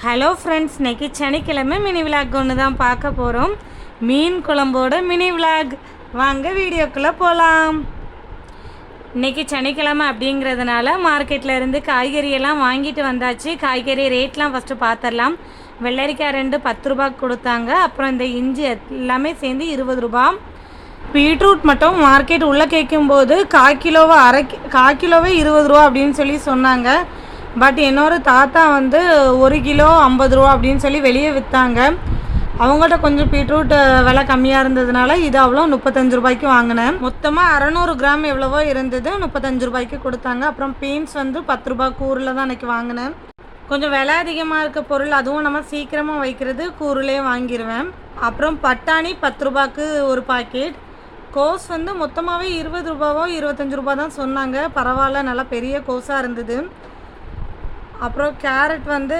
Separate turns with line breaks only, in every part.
Hello friends இன்னைக்கு சனிக்கிழமை mini vlog ஒன்று தான் பார்க்க போகிறோம் மீன் குழம்போட மினி விளாக் வாங்க வீடியோக்குள்ளே போகலாம் இன்னைக்கு சனிக்கிழமை அப்படிங்கிறதுனால மார்க்கெட்டில் இருந்து காய்கறியெல்லாம் வாங்கிட்டு வந்தாச்சு. காய்கறி ரேட்லாம் ஃபஸ்ட்டு பார்த்துடலாம் வெள்ளரிக்காய் ரெண்டு பத்து ரூபா கொடுத்தாங்க. அப்புறம் இந்த இஞ்சி எல்லாமே சேர்ந்து இருபது ரூபா. பீட்ரூட் மட்டும் மார்க்கெட் உள்ளே கேட்கும்போது கால் கிலோவை அரை கால் கிலோவே இருபது ரூபா அப்படின்னு சொல்லி சொன்னாங்க. பட் என்னோட தாத்தா வந்து ஒரு கிலோ ஐம்பது ரூபா அப்படின்னு சொல்லி வெளியே விற்றாங்க அவங்கள்ட்ட கொஞ்சம் பீட்ரூட் விலை கம்மியாக இருந்ததுனால இது அவ்வளோ முப்பத்தஞ்சு ரூபாய்க்கு வாங்கினேன். மொத்தமாக அறநூறு கிராம் எவ்வளவோ இருந்தது. முப்பத்தஞ்சு ரூபாய்க்கு கொடுத்தாங்க. அப்புறம் பீன்ஸ் வந்து பத்து ரூபாய் கூறில் தான் அன்றைக்கி வாங்கினேன். கொஞ்சம் விலை அதிகமாக இருக்க பொருள் அதுவும் நம்ம சீக்கிரமாக வைக்கிறது கூறுலே வாங்கிடுவேன் அப்புறம் பட்டாணி பத்து ரூபாய்க்கு ஒரு பாக்கெட் கோஸ் வந்து மொத்தமாகவே இருபது ரூபாவோ இருபத்தஞ்சு ரூபா தான் சொன்னாங்க. பரவாயில்ல நல்லா பெரிய கோஸாக இருந்தது. அப்புறம் கேரட் வந்து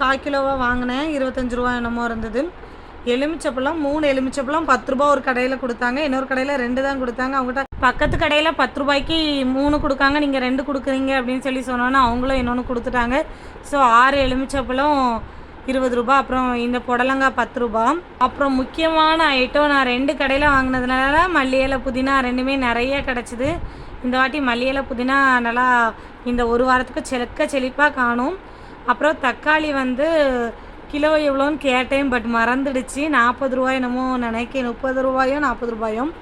கால் கிலோவாக வாங்கினேன். இருபத்தஞ்சு ரூபா என்னமோ இருந்தது. எலுமிச்சப்பழம் மூணு எலுமிச்சப்பழம் பத்து ரூபா ஒரு கடையில் கொடுத்தாங்க. இன்னொரு கடையில் ரெண்டு தான் கொடுத்தாங்க. அவங்ககிட்ட பக்கத்து கடையில் பத்து ரூபாய்க்கு மூணு கொடுக்காங்க. நீங்கள் ரெண்டு கொடுக்குறீங்க அப்படின்னு சொல்லி சொன்னோன்னா அவங்களும் இன்னொன்று கொடுத்துட்டாங்க. ஸோ ஆறு எலுமிச்சப்பழம் இருபது ரூபா அப்புறம் இந்த புடலங்காய் பத்து ரூபா. அப்புறம் முக்கியமான ஐட்டம் நான் ரெண்டு கடையில் வாங்கினதுனால மல்லி இலை புதினா ரெண்டுமே நிறைய கிடச்சிது. இந்த வாட்டி மல்லி புதினா நல்லா இந்த ஒரு வாரத்துக்கு செலுக்க செழிப்பாக காணும். அப்புறம் தக்காளி வந்து கிலோ எவ்வளோன்னு கேட்டேன் பட் மறந்துடுச்சு. நாற்பது ரூபாய் என்னமோ நினைக்கிறேன். முப்பது ரூபாயோ நாற்பது ரூபாயும்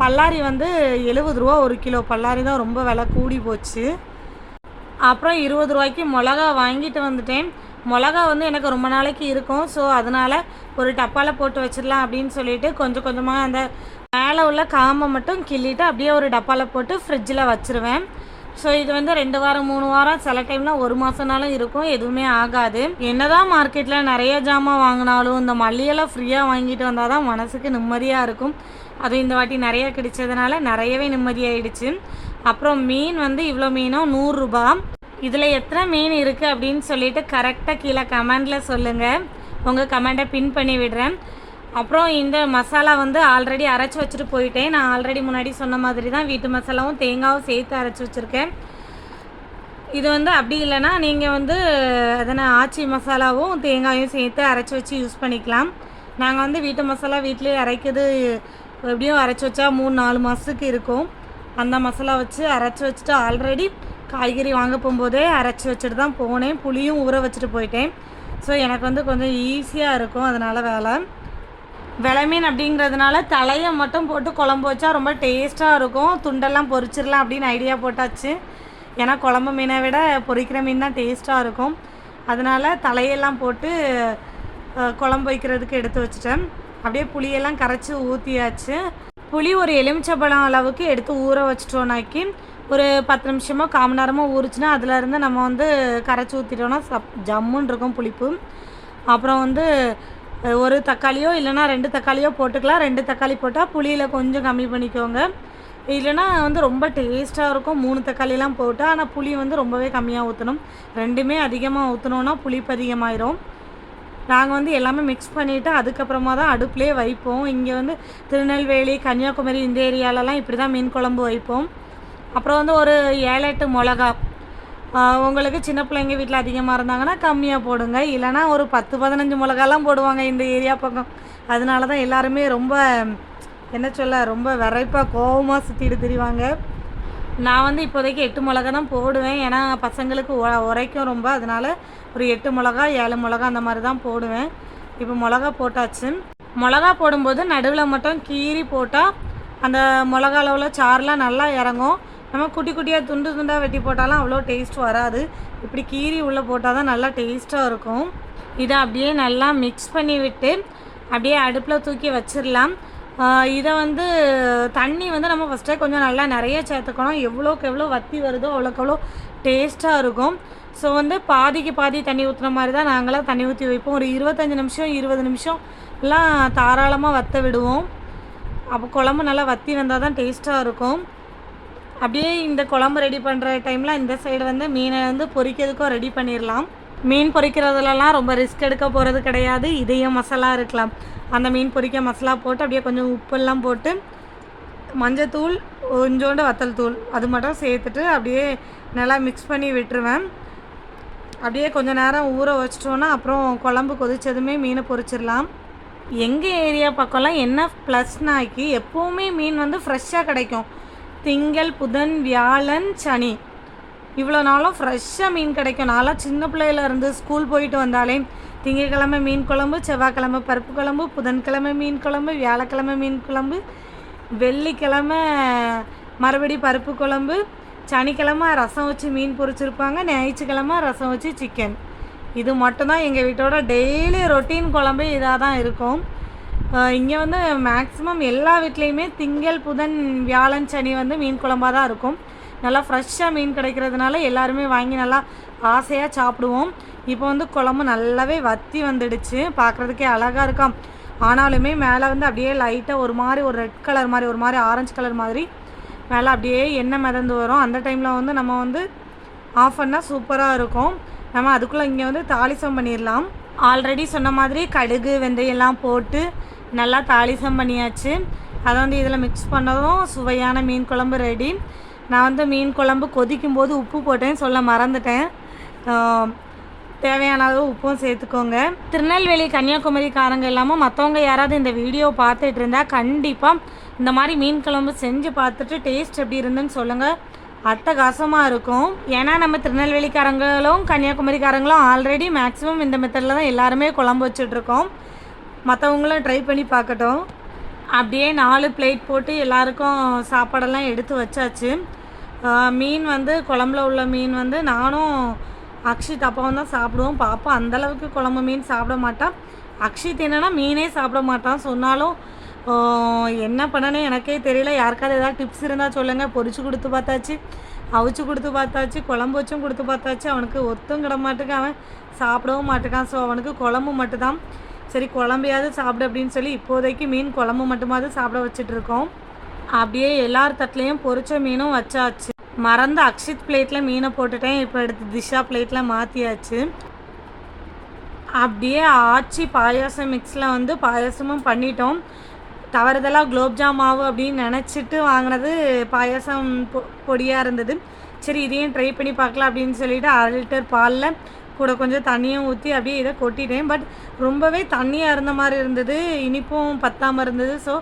பல்லாரி வந்து எழுபது ரூபா ஒரு கிலோ. பல்லாரி தான் ரொம்ப விலை கூடி போச்சு. அப்புறம் இருபது ரூபாய்க்கு மிளகா வாங்கிட்டு வந்துட்டேன். மிளகா வந்து எனக்கு ரொம்ப நாளைக்கு இருக்கும். ஸோ அதனால் ஒரு டப்பாவில் போட்டு வச்சிடலாம் அப்படின்னு சொல்லிட்டு கொஞ்சம் கொஞ்சமாக அந்த மேலே உள்ள காம்பை மட்டும் கிள்ளிட்டு அப்படியே ஒரு டப்பாவில் போட்டு ஃப்ரிட்ஜில் வச்சிருவேன். ஸோ இது வந்து ரெண்டு வாரம் மூணு வாரம் சில டைம்லாம் ஒரு மாதம்னாலும் இருக்கும் எதுவுமே ஆகாது. என்னதான் மார்க்கெட்டில் நிறைய ஜாமான் வாங்கினாலும் இந்த மல்லியெல்லாம் ஃப்ரீயாக வாங்கிட்டு வந்தால் தான் மனசுக்கு நிம்மதியாக இருக்கும். அதுவும் இந்த வாட்டி நிறைய கிடைச்சதுனால நிறையவே நிம்மதியாயிடுச்சு. அப்புறம் மீன் வந்து இவ்வளோ மீனும் நூறுரூபா இதில் எத்தனை மீன் இருக்குது அப்படின்னு சொல்லிட்டு கரெக்டாக கீழே கமெண்டில் சொல்லுங்கள் உங்கள் கமெண்ட்டை பின் பண்ணி விடுறேன். அப்புறம் இந்த மசாலா வந்து ஆல்ரெடி அரைச்சி வச்சுட்டு போயிட்டேன். நான் ஆல்ரெடி முன்னாடி சொன்ன மாதிரி தான் வீட்டு மசாலாவும் தேங்காவும் சேர்த்து அரைச்சி வச்சுருக்கேன். இது வந்து அப்படி இல்லைன்னா நீங்கள் வந்து அதனை ஆச்சி மசாலாவும் தேங்காயும் சேர்த்து அரைச்சி வச்சு யூஸ் பண்ணிக்கலாம். நாங்கள் வந்து வீட்டு மசாலா வீட்டிலே அரைக்கிறது எப்படியும் அரைச்சி வச்சா மூணு நாலு மாதத்துக்கு இருக்கும். அந்த மசாலா வச்சு அரைச்சி வச்சுட்டு ஆல்ரெடி காய்கறி வாங்க போகும்போதே அரைச்சி வச்சுட்டு தான் போனேன். புளியும் ஊற வச்சுட்டு போயிட்டேன். ஸோ எனக்கு வந்து கொஞ்சம் ஈஸியாக இருக்கும் அதனால் வேலை. விளமீன் மீன் அப்படிங்கிறதுனால தலையை மட்டும் போட்டு குழம்பு வச்சா ரொம்ப டேஸ்ட்டாக இருக்கும். துண்டெல்லாம் பொரிச்சிடலாம் அப்படின்னு ஐடியா போட்டாச்சு. ஏன்னா குழம்பு மீனை விட பொரிக்கிற மீன் தான் டேஸ்ட்டாக இருக்கும். அதனால் தலையெல்லாம் போட்டு குழம்பு வைக்கிறதுக்கு எடுத்து வச்சுட்டேன். அப்படியே புளியெல்லாம் கரைச்சி ஊற்றியாச்சு புளி ஒரு எலுமிச்சப்பழம் அளவுக்கு எடுத்து ஊற வச்சிட்டோம்னாக்கி ஒரு பத்து நிமிஷமோ கால் மணி நேரமோ ஊறுச்சுன்னா அதுலேருந்து நம்ம வந்து கரைச்சி ஊற்றிட்டோம்னா சப் ஜம்முன்னு இருக்கும் புளிப்பு. அப்புறம் வந்து ஒரு தக்காளியோ இல்லைன்னா ரெண்டு தக்காளியோ போட்டுக்கலாம். ரெண்டு தக்காளி போட்டால் புளியில் கொஞ்சம் கம்மி பண்ணிக்கோங்க. இல்லைன்னா வந்து ரொம்ப டேஸ்ட்டாக இருக்கும். மூணு தக்காளிலாம் போட்டால் ஆனால் புளி வந்து ரொம்பவே கம்மியாக ஊற்றணும் ரெண்டுமே அதிகமாக ஊற்றினோன்னா புளிப்பு அதிகமாயிரும். நாங்கள் வந்து எல்லாமே மிக்ஸ் பண்ணிவிட்டு அதுக்கப்புறமா தான் அடுப்புலேயே வைப்போம். இங்கே வந்து திருநெல்வேலி கன்னியாகுமரி இந்த ஏரியாலலாம் இப்படி தான் மீன் குழம்பு வைப்போம். அப்புறம் வந்து ஒரு ஏழு எட்டு மிளகா உங்களுக்கு சின்ன பிள்ளைங்க வீட்டில் அதிகமாக இருந்தாங்கன்னா கம்மியாக போடுங்க. இல்லைன்னா ஒரு பத்து பதினஞ்சு மிளகாலாம் போடுவாங்க இந்த ஏரியா பக்கம். அதனால தான் எல்லாருமே ரொம்ப என்ன சொல்ல ரொம்ப விரைப்பாக கோவமாக சுற்றிட்டு திரிவாங்க. நான் வந்து இப்போதைக்கு எட்டு மிளகா தான் போடுவேன். ஏன்னா பசங்களுக்கு உ- உரைக்கும் ரொம்ப. அதனால ஒரு எட்டு மிளகா ஏழு மிளகா அந்த மாதிரி தான் போடுவேன். இப்போ மிளகா போட்டாச்சு. மிளகா போடும்போது நடுவில் மட்டும் கீறி போட்டால் அந்த மிளகா அளவில் சாறுலாம் நல்லா இறங்கும். நம்ம குட்டி குட்டியாக துண்டு துண்டாக வெட்டி போட்டாலும் அவ்வளோ டேஸ்ட் வராது. இப்படி கீறி உள்ளே போட்டால் தான் நல்லா டேஸ்ட்டாக இருக்கும். இதை அப்படியே நல்லா மிக்ஸ் பண்ணி விட்டு அப்படியே அடுப்பில் தூக்கி வச்சிடலாம். இதை வந்து தண்ணி வந்து நம்ம ஃபஸ்ட்டே கொஞ்சம் நல்லா நிறைய சேர்த்துக்கணும். எவ்வளோக்கு எவ்வளோ வத்தி வருதோ அவ்வளோக்கு எவ்வளோ டேஸ்ட்டாக இருக்கும். ஸோ வந்து பாதிக்கு பாதி தண்ணி ஊற்றுன மாதிரி தான் நாங்களாம் தண்ணி ஊற்றி வைப்போம். ஒரு இருபத்தஞ்சி நிமிஷம் இருபது நிமிஷம் எல்லாம் தாராளமாக வத்த விடுவோம். அப்போ குழம்பு நல்லா வத்தி வந்தால் தான் டேஸ்ட்டாக இருக்கும். அப்படியே இந்த குழம்பு ரெடி பண்ணுற டைமில் இந்த சைடு வந்து மீனை வந்து பொரிக்கிறதுக்கும் ரெடி பண்ணிடலாம் மீன் பொரிக்கிறதுலலாம் ரொம்ப ரிஸ்க் எடுக்க போகிறது கிடையாது. இதையும் மசாலா இருக்கலாம். அந்த மீன் பொரிக்க மசாலா போட்டு அப்படியே கொஞ்சம் உப்பெல்லாம் போட்டு மஞ்சத்தூள் கொஞ்சோண்டு வத்தல் தூள் அது மட்டும் சேர்த்துட்டு அப்படியே நல்லா மிக்ஸ் பண்ணி விட்டுருவேன். அப்படியே கொஞ்சம் நேரம் ஊற வச்சிட்டோன்னா அப்புறம் குழம்பு கொதிச்சதுமே மீனை பொரிச்சிடலாம் எங்கள் ஏரியா பக்கம்லாம் என்ன ப்ளஸ்னாக்கி எப்போவுமே மீன் வந்து ஃப்ரெஷ்ஷாக கிடைக்கும். திங்கள் புதன் வியாழன் சனி. இவ்வளோ நாளும் ஃப்ரெஷ்ஷாக மீன் கிடைக்கும். நான்லாம் சின்ன பிள்ளையில இருந்து ஸ்கூல் போயிட்டு வந்தாலே திங்கக்கிழமை மீன் குழம்பு செவ்வாய்க்கிழமை பருப்பு குழம்பு புதன்கிழமை மீன் குழம்பு வியாழக்கிழமை மீன் குழம்பு வெள்ளிக்கிழமை மறுபடி பருப்பு குழம்பு சனிக்கிழமை ரசம் வச்சு மீன் பொரிச்சிருப்பாங்க ஞாயிற்றுக்கிழமை ரசம் வச்சு சிக்கன் இது மட்டும்தான் எங்கள் வீட்டோட டெய்லி ரொட்டீன் குழம்பு இதாக தான் இருக்கும். இங்கே வந்து மேக்ஸிமம் எல்லா வீட்லேயுமே திங்கள் புதன் வியாழன் சனி வந்து மீன் குழம்பாக தான் இருக்கும். நல்லா ஃப்ரெஷ்ஷாக மீன் கிடைக்கிறதுனால எல்லாருமே வாங்கி நல்லா ஆசையாக சாப்பிடுவோம். இப்போ வந்து குழம்பு நல்லாவே வத்தி வந்துடுச்சு. பார்க்குறதுக்கே அழகாக இருக்காம். ஆனாலுமே மேலே வந்து அப்படியே லைட்டாக ஒரு மாதிரி ஒரு ரெட் கலர் மாதிரி ஒரு மாதிரி ஆரஞ்சு கலர் மாதிரி மேலே அப்படியே எண்ணெய் மிதந்து வரும். அந்த டைமில் வந்து நம்ம வந்து ஆஃப் பண்ணால் சூப்பராக இருக்கும். நம்ம அதுக்குள்ளே இங்கே வந்து தாளிசம் பண்ணிடலாம் ஆல்ரெடி சொன்ன மாதிரி கடுகு வெந்தயம்லாம் போட்டு நல்லா தாளிசம் பண்ணியாச்சு. அதை வந்து இதில் மிக்ஸ் பண்ணதும் சுவையான மீன் குழம்பு ரெடி நான் வந்து மீன் குழம்பு கொதிக்கும் போது உப்பு போட்டேன் சொல்ல மறந்துட்டேன். தேவையான அளவு உப்பும் சேர்த்துக்கோங்க. திருநெல்வேலி கன்னியாகுமரிக்காரங்க இல்லாமல் மற்றவங்க யாராவது இந்த வீடியோ பார்த்துட்டு இருந்தால் கண்டிப்பாக இந்த மாதிரி மீன் குழம்பு செஞ்சு பார்த்துட்டு டேஸ்ட் எப்படி இருந்துன்னு சொல்லுங்கள் அட்டகாசமாக இருக்கும். ஏன்னா நம்ம திருநெல்வேலிக்காரங்களும் கன்னியாகுமரிக்காரங்களும் ஆல்ரெடி மேக்ஸிமம் இந்த மெத்தடில் தான் எல்லாருமே குழம்பு வச்சுட்ருக்கோம் மற்றவங்களும் ட்ரை பண்ணி பார்க்கட்டும். அப்படியே நாலு பிளேட் போட்டு எல்லாருக்கும் சாப்பாடெல்லாம் எடுத்து வச்சாச்சு. மீன் வந்து குழம்புல உள்ள மீன் வந்து நானும் அக்ஷித் அப்பாவும் தான் சாப்பிடுவோம். பாப்பா அந்தளவுக்கு குழம்பு மீன் சாப்பிட மாட்டான் அக்ஷித் என்னென்னா மீனே சாப்பிட மாட்டான் சொன்னாலும் என்ன பண்ணனே எனக்கே தெரியல. யாருக்காவது ஏதாவது டிப்ஸ் இருந்தால் சொல்லுங்கள் பொரிச்சு கொடுத்து பார்த்தாச்சு அவிச்சு கொடுத்து பார்த்தாச்சு குழம்பு வச்சும் கொடுத்து பார்த்தாச்சு. அவனுக்கு ஒத்தும் கிட மாட்டுக்கு அவன் சாப்பிடவும் மாட்டுக்கான். ஸோ அவனுக்கு குழம்பு மட்டும்தான். சரி குழம்பையாவது சாப்பிடு அப்படின்னு சொல்லி இப்போதைக்கு மீன் குழம்பு மட்டுமாவது சாப்பிட வச்சுட்டு இருக்கோம் அப்படியே எல்லார் தட்டிலையும் பொரிச்ச மீனும் வச்சாச்சு. மறந்து அக்ஷித் பிளேட்டில் மீனை போட்டுட்டேன். இப்போ எடுத்து திஷா பிளேட்டில் மாற்றியாச்சு அப்படியே ஆச்சி பாயாசம் மிக்ஸில் வந்து பாயாசமும் பண்ணிட்டோம். தவறுதலாக குலோப்ஜாம் மாவு அப்படின்னு நினச்சிட்டு வாங்கினது பாயாசம் பொ பொடியாக இருந்தது. சரி இதையும் ட்ரை பண்ணி பார்க்கலாம் அப்படின்னு சொல்லிட்டு அரை லிட்டர் பாலில் கூட கொஞ்சம் தண்ணியும் ஊற்றி அப்படியே இதை கொட்டிட்டேன். பட் ரொம்பவே தண்ணியாக இருந்த மாதிரி இருந்தது. இனிப்பும் பத்தாமல் இருந்தது. ஸோ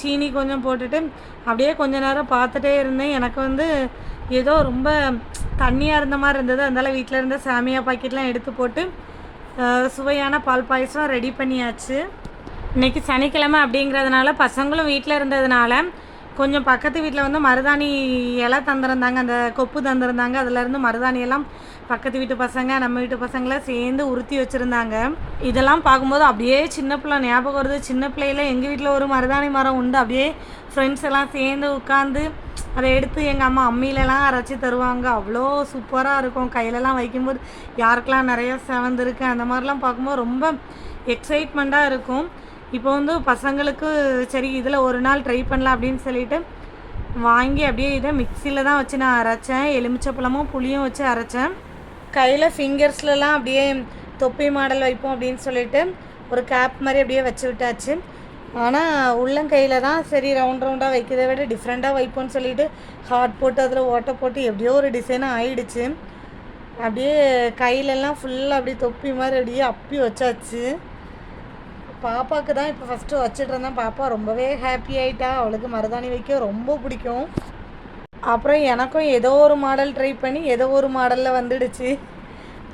சீனி கொஞ்சம் போட்டுட்டு அப்படியே கொஞ்ச நேரம் பார்த்துட்டே இருந்தேன். எனக்கு வந்து ஏதோ ரொம்ப தண்ணியாக இருந்த மாதிரி இருந்தது. அதனால வீட்டில் இருந்த சாமியா பாக்கெட்லாம் எடுத்து போட்டு சுவையான பால் பாயசம் ரெடி பண்ணியாச்சு. இன்னைக்கு சனிக்கிழமை அப்படிங்கிறதுனால பசங்களும் வீட்டில் இருந்ததுனால கொஞ்சம் பக்கத்து வீட்டில் வந்து மருதாணி இலை தந்திருந்தாங்க அந்த கொப்பு தந்திருந்தாங்க. அதுலேருந்து மருதாணி எல்லாம் பக்கத்து வீட்டு பசங்க நம்ம வீட்டு பசங்களாம் சேர்ந்து உருத்தி வச்சுருந்தாங்க. இதெல்லாம் பார்க்கும்போது அப்படியே சின்ன பிள்ளை ஞாபகம் வருது. சின்ன பிள்ளையில் எங்கள் வீட்டில் ஒரு மருதாணி மரம் உண்டு. அப்படியே ஃப்ரெண்ட்ஸ் எல்லாம் சேர்ந்து உட்காந்து அதை எடுத்து எங்கள் அம்மா அம்மியிலலாம் அரைச்சி தருவாங்க. அவ்வளோ சூப்பராக இருக்கும். கையிலலாம் வைக்கும்போது யாருக்கெல்லாம் நிறையா செவந்திருக்கு. அந்த மாதிரிலாம் பார்க்கும்போது ரொம்ப எக்ஸைட்மெண்ட்டாக இருக்கும். இப்போ வந்து பசங்களுக்கு சரி இதில் ஒரு நாள் ட்ரை பண்ணலாம் அப்படின்னு சொல்லிட்டு வாங்கி அப்படியே இதை மிக்சியில் தான் வச்சு நான் அரைச்சேன். எலுமிச்சப்பழமும் புளியும் வச்சு அரைச்சேன். கையில் ஃபிங்கர்ஸ்லலாம் அப்படியே தொப்பி மாடல் வைப்போம் அப்படின்னு சொல்லிட்டு ஒரு கேப் மாதிரி அப்படியே வச்சு விட்டாச்சு. ஆனால் உள்ளங்கையில் தான் சரி ரவுண்ட் ரவுண்டாக வைக்கிறத விட டிஃப்ரெண்ட்டாக வைப்போம்னு சொல்லிட்டு ஹார்ட் போட்டு அதில் ஓட்டை போட்டு எப்படியோ ஒரு டிசைனாக ஆயிடுச்சு. அப்படியே கையிலெல்லாம் ஃபுல்லாக அப்படியே தொப்பி மாதிரி அப்படியே அப்பி வச்சாச்சு. பாப்பாவுக்கு தான் இப்போ ஃபஸ்ட்டு வச்சுட்டு இருந்தேன் பாப்பா ரொம்பவே ஹாப்பி ஆகிட்டா அவளுக்கு மருதாணி வைக்க ரொம்ப பிடிக்கும். அப்புறம் எனக்கும் ஏதோ ஒரு மாடல் ட்ரை பண்ணி ஏதோ ஒரு மாடலில் வந்துடுச்சு.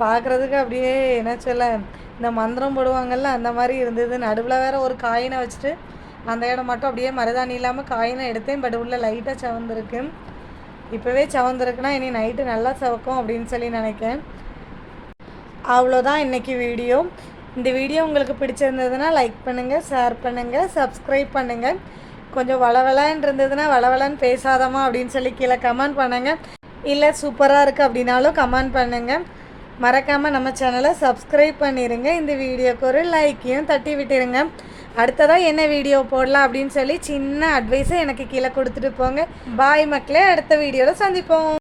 பார்க்குறதுக்கு அப்படியே என்ன சொல்ல இந்த மந்திரம் போடுவாங்கல்ல அந்த மாதிரி இருந்தது. நடுவில் வேற ஒரு காயினை வச்சுட்டு அந்த இடம் மட்டும் அப்படியே மருதாணி இல்லாமல் காயினை எடுத்தேன். பட் உள்ளே லைட்டாக சவந்திருக்கு. இப்போவே சவந்திருக்குன்னா இனி நைட்டு நல்லா சவக்கும் அப்படின்னு சொல்லி நினைக்கேன். அவ்வளோதான் இன்றைக்கி வீடியோ இந்த வீடியோ உங்களுக்கு பிடிச்சிருந்ததுன்னா லைக் பண்ணுங்கள் ஷேர் பண்ணுங்கள் சப்ஸ்கிரைப் பண்ணுங்கள் கொஞ்சம் வளவலன்னு இருந்ததுன்னா வளவலான்னு பேசாதமா அப்படின்னு சொல்லி கீழே கமெண்ட் பண்ணுங்கள் இல்லை சூப்பராக இருக்குது அப்படின்னாலும் கமெண்ட் பண்ணுங்கள் மறக்காமல் நம்ம சேனலை சப்ஸ்கிரைப் பண்ணிடுங்க இந்த வீடியோக்கு ஒரு லைக்கையும் தட்டி விட்டுருங்க. அடுத்ததாக என்ன வீடியோ போடலாம் அப்படின்னு சொல்லி சின்ன அட்வைஸை எனக்கு கீழே கொடுத்துட்டு போங்க. பாய் மக்களே அடுத்த வீடியோவில் சந்திப்போம்.